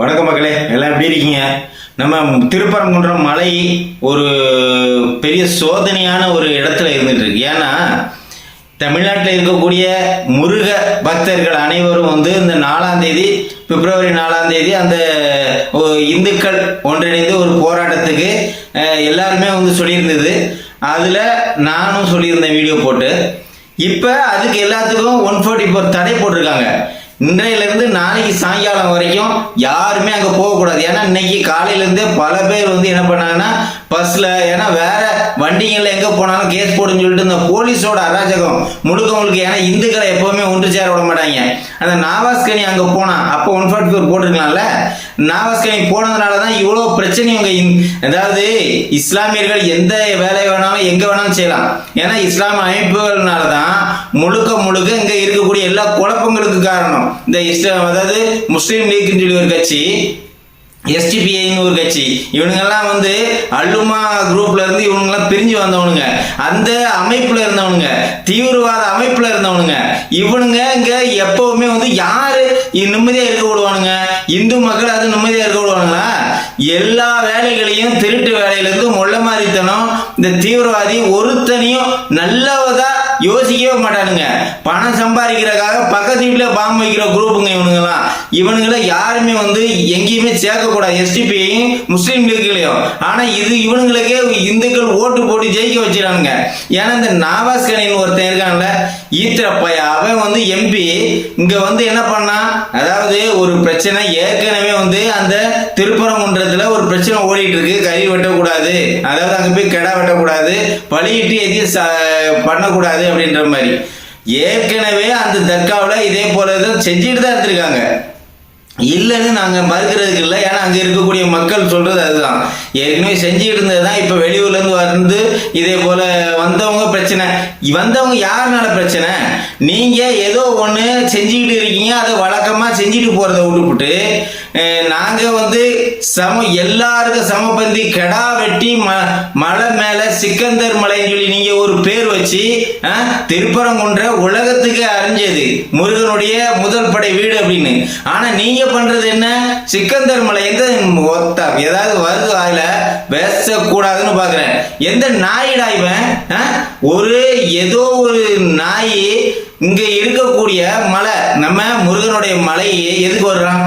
வணக்கம் மக்களே எல்லாம் எப்படி இருக்கீங்க? நம்ம திருப்பரங்குன்றம் மலை ஒரு பெரிய சோதனையான ஒரு இடத்துல இருந்துட்டு இருக்கு. ஏன்னா தமிழ்நாட்டில் இருக்கக்கூடிய முருக பக்தர்கள் அனைவரும் வந்து இந்த நாலாம் தேதி பிப்ரவரி நாலாம் தேதி அந்த இந்துக்கள் ஒன்றிணைந்து ஒரு போராட்டத்துக்கு எல்லாருமே வந்து சொல்லியிருந்தது. அதில் நானும் சொல்லியிருந்தேன் வீடியோ போட்டு. இப்போ அதுக்கு எல்லாத்துக்கும் ஒன் ஃபார்ட்டி ஃபோர் தடை போட்டிருக்காங்க. இன்றையிலிருந்து நாளைக்கு சாயங்காலம் வரைக்கும் யாருமே அங்கே போகக்கூடாது. ஏன்னா இன்னைக்கு காலையிலேருந்தே பல பேர் வந்து என்ன பண்ணாங்கன்னா பஸ்ஸில் ஏன்னா வேற வண்டிகளில் எங்கே போனாலும் கேஸ் போடுன்னு சொல்லிட்டு இந்த போலீஸோட அராஜகம் முழுக்க முழுக்க ஏன்னா இந்துக்களை எப்போவுமே ஒன்று சேர விட மாட்டாங்க. அந்த நாவாஸ்கனி அங்கே போனான் அப்போ ஒன் ஃபார்ட்டி ஃபோர் போட்டிருக்கலாம்ல? நாவாஸ்கனி போனதுனால தான் இவ்வளோ பிரச்சனை இவங்க இந்- அதாவது இஸ்லாமியர்கள் எந்த வேலை வேணாலும் எங்கே வேணாலும் செய்யலாம். ஏன்னா இஸ்லாம் அமைப்புகள்னால தான் முழுக்க முழுக்க இங்கே இருக்கக்கூடிய எல்லா குழப்பங்களுக்கு காரணம். இந்த இஸ்லாம் அதாவது முஸ்லீம் லீக்னு சொல்லி ஒரு கட்சி எஸ்டிபிஐன்னு ஒரு கட்சி இவனுங்கெல்லாம் வந்து அல்லுமா குரூப்ல இருந்து இவனுங்கெல்லாம் பிரிஞ்சு வந்தவனுங்க. அந்த அமைப்புல இருந்தவனுங்க தீவிரவாத அமைப்புல இருந்தவனுங்க. இவனுங்க இங்க எப்பவுமே வந்து யாரு நிம்மதியா இருக்க விடுவானுங்க? இந்து மக்கள் அது நிம்மதியா இருக்க விடுவானுங்களா? எல்லா வேலைகளையும் திருட்டு வேலையிலிருந்து மொள்ள மாதிரித்தனம் இந்த தீவிரவாதி ஒருத்தனையும் நல்லவதா யோசிக்கவே மாட்டானுங்க. பணம் சம்பாதிக்கிறக்காக பக்கத்து வீட்டில் பாம்பு வைக்கிற குரூப்புங்க இவனுங்கெல்லாம். இவனுங்களை யாருமே வந்து எங்கேயுமே சேர்க்கக்கூடாது. எஸ்டிபியையும் முஸ்லீம் லீக்லையும் ஆனால் இது இவனுங்களுக்கே இந்துக்கள் ஓட்டு போட்டு ஜெயிக்க வச்சிடானுங்க ஏன்னா இந்த நாவாஸ் கனின்னு ஒருத்தன் இருக்கான்ல ஈத்திரப்பைய. அவன் வந்து எம்பி இங்கே வந்து என்ன பண்ணான்? அதாவது ஒரு பிரச்சனை. ஏற்கனவே வந்து அந்த திருப்பரங்குன்றத்தில் ஒரு பிரச்சனை ஓடிட்டு இருக்கு கறி வெட்டக்கூடாது. அதாவது அங்கே போய் கெடா வெட்டக்கூடாது. பழியிட்டு எதையும் ச- பண்ணக்கூடாது அப்படின்ற மாதிரி. ஏற்கனவே அந்த தர்காவில் இதே போல தான் செஞ்சுட்டு தான் இருந்திருக்காங்க. இல்லைன்னு நாங்கள் மறுக்கிறதுக்கு இல்லை. ஏன்னா அங்கே இருக்கக்கூடிய மக்கள் சொல்கிறது அதுதான். ஏற்கனவே செஞ்சுக்கிட்டு இருந்தது தான் இப்போ வெளியூர்லேருந்து வந்து இதே போல் வந்தவங்க பிரச்சனை. வந்தவங்க யாருனால பிரச்சனை? நீங்கள் ஏதோ ஒன்று செஞ்சுக்கிட்டு இருக்கீங்க அதை வழக்கமாக செஞ்சுட்டு போகிறத விட்டுப்புட்டு நாங்கள் வந்து சம எல்லாருக்கும் சமபந்தி கெடா வெட்டி ம மலை மேலே சிக்கந்தர் மலைன்னு சொல்லி நீங்கள் ஒரு பேர் வச்சு ஆ, திருப்பரங்குன்ற உலகத்துக்கு அறிஞ்சது முருகனுடைய முதல் படை வீடு அப்படின்னு. ஆனா நீங்க பண்றது என்ன? சிக்கந்தர் மலை எந்த ஒத்தா ஏதாவது வருது அதுல பேசக்கூடாதுன்னு பாக்குறேன். எந்த நாயிடா இவன்? ஆ? ஒரு ஏதோ ஒரு நாய் இங்க இருக்கக்கூடிய மலை நம்ம முருகனுடைய மலையை எதுக்கு வர்றான்?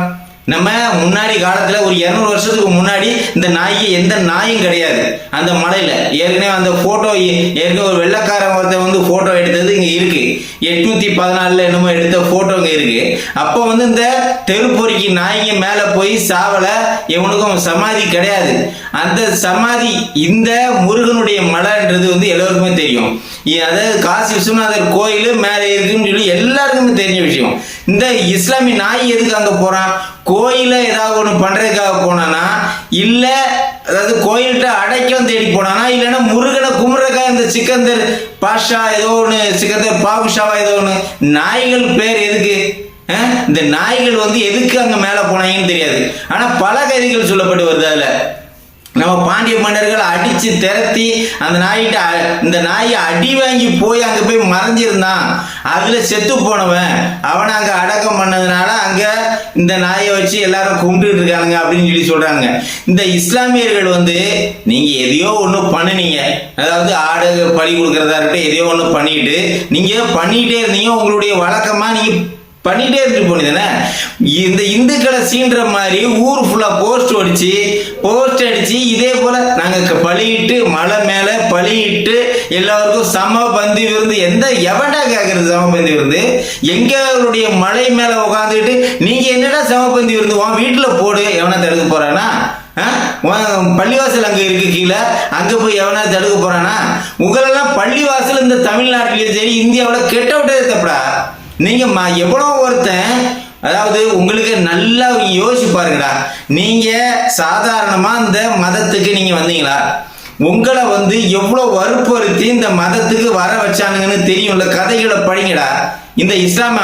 நம்ம முன்னாடி காலத்துல ஒரு இருநூறு வருஷத்துக்கு முன்னாடி இந்த நாய்க்கு எந்த நாயும் கிடையாது. அந்த மலையில ஏற்கனவே அந்த போட்டோ ஏற்கனவே ஒரு வெள்ளக்காரன் ஒருத்தன் வந்து போட்டோ எடுத்தது இங்க இருக்கு. எட்நூத்தி பதினாலுல என்னமோ எடுத்த போட்டோ இங்க இருக்கு. அப்போ வந்து இந்த தெருப்பொறிக்கு நாய்க்கு மேல போய் சாவல எவனுக்கும் சமாதி கிடையாது. அந்த சமாதி இந்த முருகனுடைய மலைன்றது வந்து எல்லோருக்குமே தெரியும். அதாவது காசி விஸ்வநாதர் கோயில் மேலே இருக்குன்னு சொல்லி எல்லாருக்குமே தெரிஞ்ச விஷயம். இந்த இஸ்லாமிய நாய் எதுக்கு அங்கே போகிறான் கோயில ஏதாவது ஒன்று பண்ணுறதுக்காக போனானா இல்லை அதாவது கோயில்கிட்ட அடைக்கம் தேடி போனானா இல்லைன்னா முருகனை கும்பிட்றதுக்காக இந்த சிக்கந்தர் பாஷா ஏதோ ஒன்று சிக்கந்தர் பாபுஷாவா ஏதோ ஒன்று நாய்கள் பேர் எதுக்கு? இந்த நாய்கள் வந்து எதுக்கு அங்கே மேலே போனாங்கன்னு தெரியாது. ஆனால் பல கைதிகள் சொல்லப்பட்டு வருது அதில். நம்ம பாண்டிய மன்னர்கள் அடிச்சு திரத்தி அந்த நாய்கிட்ட அ- இந்த நாயை அடி வாங்கி போய் அங்கே போய் மறைஞ்சிருந்தான். அதில் செத்து போனவன். அவனை அங்கே அடக்கம் பண்ணதுனால அங்கே இந்த நாயை வச்சு எல்லாரும் கும்பிட்டு இருக்கானுங்க அப்படின்னு சொல்லி சொல்கிறாங்க இந்த இஸ்லாமியர்கள் வந்து நீங்கள் எதையோ ஒன்று பண்ணுனீங்க. அதாவது ஆடு பழி கொடுக்குறதா இருக்கட்டும் எதையோ ஒன்று பண்ணிட்டு நீங்கள் பண்ணிகிட்டே இருந்தீங்க. உங்களுடைய வழக்கமாக நீங்கள் பண்ணிட்டே இருந்து போனீங்கன்னா இந்த இந்துக்களை சீன்ற மாதிரி ஊர் ஃபுல்லாக போஸ்ட் அடிச்சு போஸ்ட் அடிச்சு இதே போல நாங்கள் க- மலை மேலே பழியிட்டு எல்லாருக்கும் சம பந்தி விருந்து எந்த எவன்டா கேட்கறது சம பந்தி விருந்து? எங்களுடைய மலை மேலே உட்காந்துட்டு நீங்கள் என்னடா சம பந்தி விருந்து? உன் வீட்டில் போடு எவனா தடுக்க போறானா? ஆ? பள்ளிவாசல் அங்கே இருக்கு கீழே அங்கே போய் எவனா தடுக்க போறானா? உங்களெல்லாம் பள்ளிவாசல் இந்த தமிழ்நாட்டிலேயும் சரி இந்தியாவில் கெட்ட விட்டே தப்புடா நீங்க எவ்வளோ ஒருத்தன் அதாவது உங்களுக்கு நல்லா யோசிச்சு பாருங்கடா. நீங்க சாதாரணமா இந்த மதத்துக்கு நீங்க வந்தீங்களா? உங்களை வந்து எவ்வளோ வற்புறுத்தி இந்த மதத்துக்கு வர வச்சானுங்கன்னு தெரியும்ல கதைகளை படிங்கடா. இந்த இஸ்லாம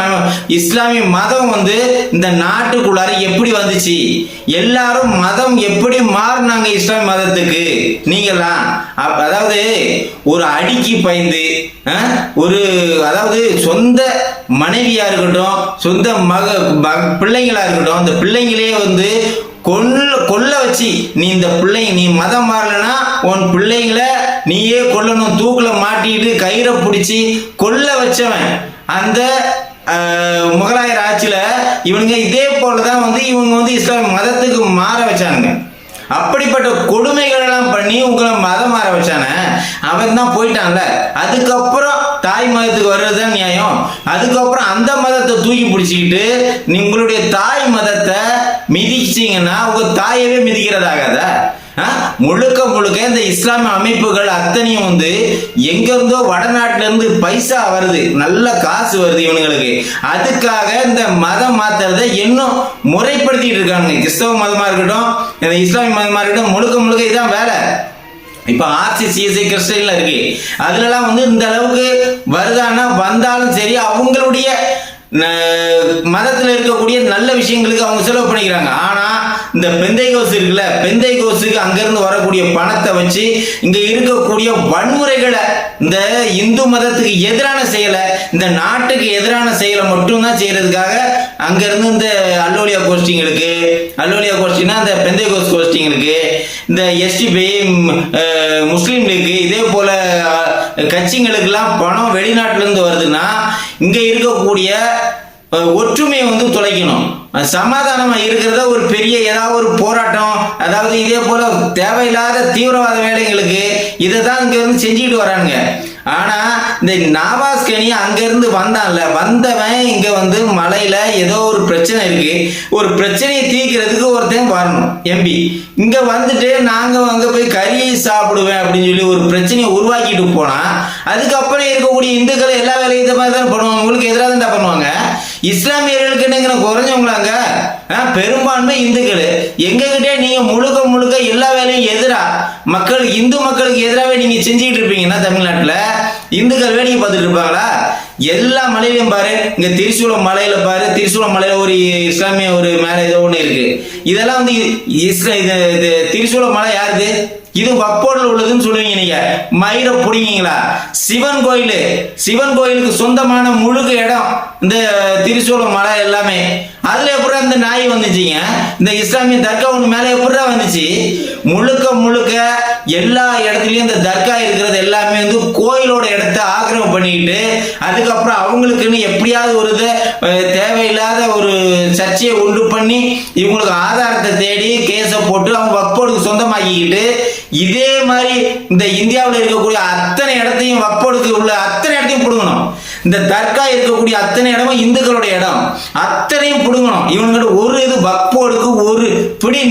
இஸ்லாமிய மதம் வந்து இந்த நாட்டுக்குள்ளார எப்படி வந்துச்சு? எல்லாரும் மதம் எப்படி மாறினாங்க இஸ்லாமிய மதத்துக்கு? நீங்களாம் அதாவது ஒரு அடிக்கு பயந்து ஒரு அதாவது சொந்த மனைவியா இருக்கட்டும் சொந்த மக பிள்ளைங்களா இருக்கட்டும் அந்த பிள்ளைங்களே வந்து கொல்ல கொல்ல வச்சு நீ இந்த பிள்ளைங்க நீ மதம் மாறலனா உன் பிள்ளைங்களை நீயே கொல்லணும். தூக்கில் மாட்டிட்டு கயிறை பிடிச்சி கொல்ல வச்சவன். அந்த முகலாயர் ஆட்சியில் இவனுங்க இதே போலதான் வந்து இவங்க வந்து இஸ்லாம் மதத்துக்கு மாற வச்சானுங்க. அப்படிப்பட்ட கொடுமைகள் எல்லாம் பண்ணி உங்களை மதம் மாற வச்சானே அவன் தான் போயிட்டான்ல. அதுக்கப்புறம் தாய் மதத்துக்கு வர்றதுதான் நியாயம். அதுக்கப்புறம் அந்த மதத்தை தூக்கி பிடிச்சிக்கிட்டு உங்களுடைய தாய் மதத்தை மிதிச்சிங்கன்னா உங்க தாயவே மிதிக்கிறதாகாத. முழுக்க முழுக்க இந்த இஸ்லாமிய அமைப்புகள் அத்தனையும் வந்து எங்க இருந்தோ வடநாட்டுல இருந்து பைசா வருது. நல்ல காசு வருது இவனுங்களுக்கு. அதுக்காக இந்த மதம் மாத்துறத இன்னும் முறைப்படுத்திட்டு இருக்காங்க கிறிஸ்தவ மதமா இருக்கட்டும் இந்த இஸ்லாமிய மதமா இருக்கட்டும் முழுக்க முழுக்க இதுதான் வேலை. இப்போ ஆர்சி சிஎஸ்சி கிறிஸ்டின்ல இருக்கு. அதுலலாம் வந்து இந்த அளவுக்கு வருதான்னா வந்தாலும் சரி அவங்களுடைய மதத்தில் இருக்கக்கூடிய நல்ல விஷயங்களுக்கு அவங்க செலவு பண்ணிக்கிறாங்க. ஆனால் இந்த பெந்தை கோசு இருக்குல்ல பெந்தை கோசுக்கு அங்கேருந்து வரக்கூடிய பணத்தை வச்சு இங்கே இருக்கக்கூடிய வன்முறைகளை இந்த இந்து மதத்துக்கு எதிரான செயலை இந்த நாட்டுக்கு எதிரான செயலை மட்டும்தான் செய்கிறதுக்காக அங்கேருந்து இந்த அல்லோலியா கோஷ்டிங்களுக்கு அல்லோலியா கோஷ்டினா இந்த பெந்தை கோஸ் கோஷ்டிங்களுக்கு இந்த எஸ்டிபி முஸ்லீம் லீக் இதே போல கட்சிங்களுக்கெல்லாம் பணம் வெளிநாட்டிலேருந்து வருதுன்னா இங்கே இருக்கக்கூடிய ஒற்றுமையை வந்து தொலைக்கணும் சமாதானமாக இருக்கிறத ஒரு பெரிய ஏதாவது ஒரு போராட்டம் அதாவது இதே போல தேவையில்லாத தீவிரவாத வேலைகளுக்கு இதை தான் இங்கே இருந்து செஞ்சுக்கிட்டு வரானுங்க. ஆனா இந்த நாவாஸ்கனி அங்க இருந்து வந்தான்ல வந்தவன் இங்க வந்து மலையில ஏதோ ஒரு பிரச்சனை இருக்கு. ஒரு பிரச்சனையை தீர்க்கிறதுக்கு ஒருத்தன் வரணும் எம்பி. இங்க வந்துட்டு நாங்க அங்க போய் கறி சாப்பிடுவேன் அப்படின்னு சொல்லி ஒரு பிரச்சனையை உருவாக்கிட்டு போனா அதுக்கப்புறம் இருக்கக்கூடிய இந்துக்கள் எல்லா வேலையும் இந்த மாதிரி தான் பண்ணுவாங்க. உங்களுக்கு எதிராக தான் பண்ணுவாங்க? இஸ்லாமியர்களுக்கு என்னங்கிற குறைஞ்சவங்களாங்க? ஆ, பெரும்பான்மை இந்துக்கள். எங்ககிட்டே நீங்க முழுக்க முழுக்க எல்லா வேலையும் எதிரா மக்கள் இந்து மக்களுக்கு எதிராகவே நீங்க செஞ்சுக்கிட்டு இருப்பீங்கன்னா தமிழ்நாட்டில் இந்துக்கள் வேடிக்கை பார்த்துட்டு இருப்பாங்களா? எல்லா மலையிலையும் பாரு இங்க திருச்சூலம் மலையில பாரு திருச்சூலம் மலையில ஒரு இஸ்லாமிய ஒரு மேலே ஏதோ ஒன்று இருக்கு. இதெல்லாம் வந்து இஸ்லா இது இது மலை யாருது இது வப்போடில் உள்ளதுன்னு சொல்லுவீங்க நீங்க. மயிரை பிடிங்கீங்களா? சிவன் கோயில். சிவன் கோயிலுக்கு சொந்தமான முழுக்க இடம். இந்த திரிசூலம் மலை எல்லாமே. அதுல எப்படி இந்த நாய் வந்துச்சுங்க? இந்த இஸ்லாமிய தர்கா ஒன்று மேலே எப்படிடா வந்துச்சு? முழுக்க முழுக்க எல்லா இடத்துலயும் இந்த தர்கா இருக்கிறது எல்லாமே வந்து கோயிலோட இடத்த ஆக்கிரமம் பண்ணிக்கிட்டு அதுக்கப்புறம் அவங்களுக்குன்னு எப்படியாவது ஒரு இதை தேவையில்லாத ஒரு சர்ச்சையை உண்டு பண்ணி இவங்களுக்கு ஆதாரத்தை தேடி கேஸை போட்டு அவங்க வக்போர்டுக்கு சொந்தமாக்கிக்கிட்டு இதே மாதிரி இந்த இந்தியாவில் இருக்கக்கூடிய அத்தனை இடத்தையும் வக்போர்டுக்கு உள்ள அத்தனை இடத்தையும் பிடுங்கணும். இந்த தர்கா இருக்கக்கூடிய அத்தனை இடமும் இந்துக்களுடைய இடம். அத்தனையும் பிடுங்கணும். இவங்ககிட்ட ஒரு இது வக்போர்டுக்கு ஒரு பிடி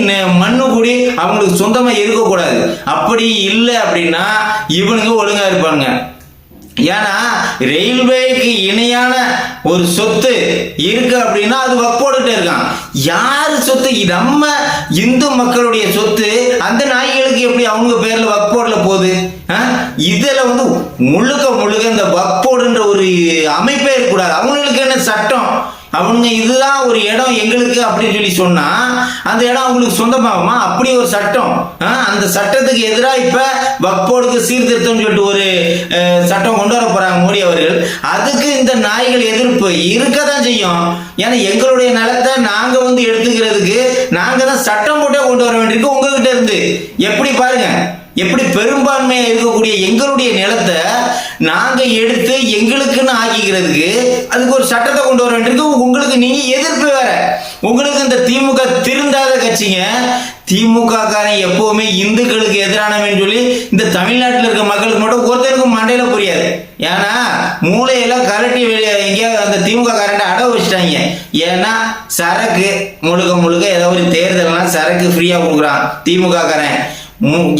மண்ணு கூடி அவங்களுக்கு சொந்தமாக இருக்கக்கூடாது. அப்படி இல்லை அப்படின்னா இவனுங்க ஒழுங்காக இருப்பாங்க ஏன்னா ரயில்வேக்கு இணையான ஒரு சொத்து இருக்கு அப்படின்னா அது வப்போடுட்டு இருக்கான் யாரு சொத்து? நம்ம இந்து மக்களுடைய சொத்து அந்த நாய்களுக்கு எப்படி அவங்க பேர்ல வக்போர்ட்ல போகுது? ஆ? இதுல வந்து முழுக்க முழுக்க இந்த வக்போர்டுன்ற ஒரு அமைப்பே இருக்கக்கூடாது. அவங்களுக்கு என்ன சட்டம்? அவங்க இதுதான் ஒரு இடம் எங்களுக்கு அப்படின்னு சொல்லி சொன்னா அந்த இடம் அவங்களுக்கு சொந்தமாகுமா? அப்படி ஒரு சட்டம். அந்த சட்டத்துக்கு எதிராக இப்ப வக்போர்டுக்கு சீர்திருத்தம் சொல்லிட்டு ஒரு சட்டம் கொண்டு வர போறாங்க மோடி அவர்கள். அதுக்கு இந்த நாய்கள் எதிர்ப்பு இருக்க தான் செய்யும். ஏன்னா எங்களுடைய நிலத்தை நாங்க வந்து எடுத்துக்கிறதுக்கு நாங்க தான் சட்டம் போட்டே கொண்டு வர வேண்டியிருக்கு உங்ககிட்ட இருந்து. எப்படி பாருங்க. எப்படி பெரும்பான்மையா இருக்கக்கூடிய எங்களுடைய நிலத்தை நாங்க எடுத்து எங்களுக்குன்னு ஆக்கிக்கிறதுக்கு அதுக்கு ஒரு சட்டத்தை கொண்டு வர வேண்டியிருக்கு. உங்களுக்கு நீங்க எதிர்ப்பு வேற. உங்களுக்கு இந்த திமுக திருந்தாத கட்சிங்க திமுக காரன் எப்பவுமே இந்துக்களுக்கு எதிரானவன் சொல்லி இந்த தமிழ்நாட்டில் இருக்க மக்களுக்கு மட்டும் ஒருத்தருக்கும் மண்டையில புரியாது. ஏன்னா மூளையெல்லாம் கரட்டி வெளியே எங்கேயாவது அந்த திமுக காரண்ட அடவு வச்சுட்டாங்க. ஏன்னா சரக்கு முழுக்க முழுக்க ஏதோ ஒரு தேர்தல்னா சரக்கு ஃப்ரீயா கொடுக்குறான் திமுக காரன்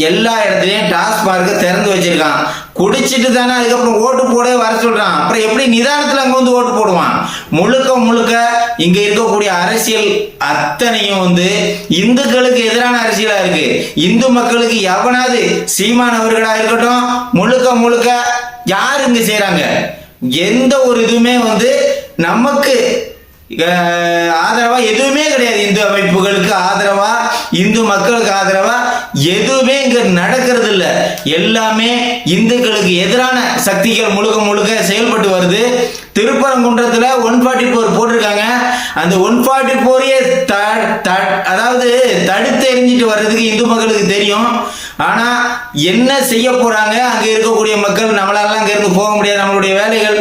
எல்லா இடத்துலயும் டாஸ்மார்க்க திறந்து வச்சிருக்கான். குடிச்சிட்டு தானே அதுக்கப்புறம் ஓட்டு போட வர சொல்றான். அப்புறம் எப்படி நிதானத்துல அங்க வந்து ஓட்டு போடுவான்? முழுக்க முழுக்க இங்க இருக்கக்கூடிய அரசியல் அத்தனையும் வந்து இந்துக்களுக்கு எதிரான அரசியலா இருக்கு. இந்து மக்களுக்கு எவனாவது சீமானவர்களா இருக்கட்டும் முழுக்க முழுக்க யார் இங்க செய்யறாங்க எந்த ஒரு இதுவுமே வந்து நமக்கு ஆதரவா எதுவுமே கிடையாது. இந்து அமைப்புகளுக்கு ஆதரவா இந்து மக்களுக்கு ஆதரவா எதுவுமே இங்க நடக்கிறது இல்ல எல்லாமே இந்துக்களுக்கு எதிரான சக்திகள் முழுக்க முழுக்க செயல்பட்டு வருது. திருப்பரங்குன்றத்துல ஒன் ஃபார்ட்டி ஃபோர் போட்டிருக்காங்க. அந்த ஒன் ஃபார்ட்டி ஃபோரையே அதாவது தடுத்து எரிஞ்சிட்டு வர்றதுக்கு இந்து மக்களுக்கு தெரியும். ஆனா என்ன செய்ய போறாங்க? அங்க இருக்கக்கூடிய மக்கள் நம்மளால அங்க இருந்து போக முடியாது. நம்மளுடைய வேலைகள்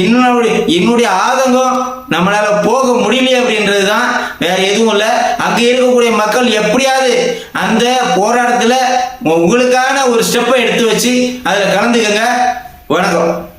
என்னுடைய என்னுடைய ஆதங்கம் நம்மளால போக முடியலையே அப்படின்றது தான் வேற எதுவும் இல்லை. அங்கே இருக்கக்கூடிய மக்கள் எப்படியாவது அந்த போராட்டத்தில் உங்களுக்கான ஒரு ஸ்டெப்பை எடுத்து வச்சு அதில் கலந்துக்கங்க. வணக்கம்.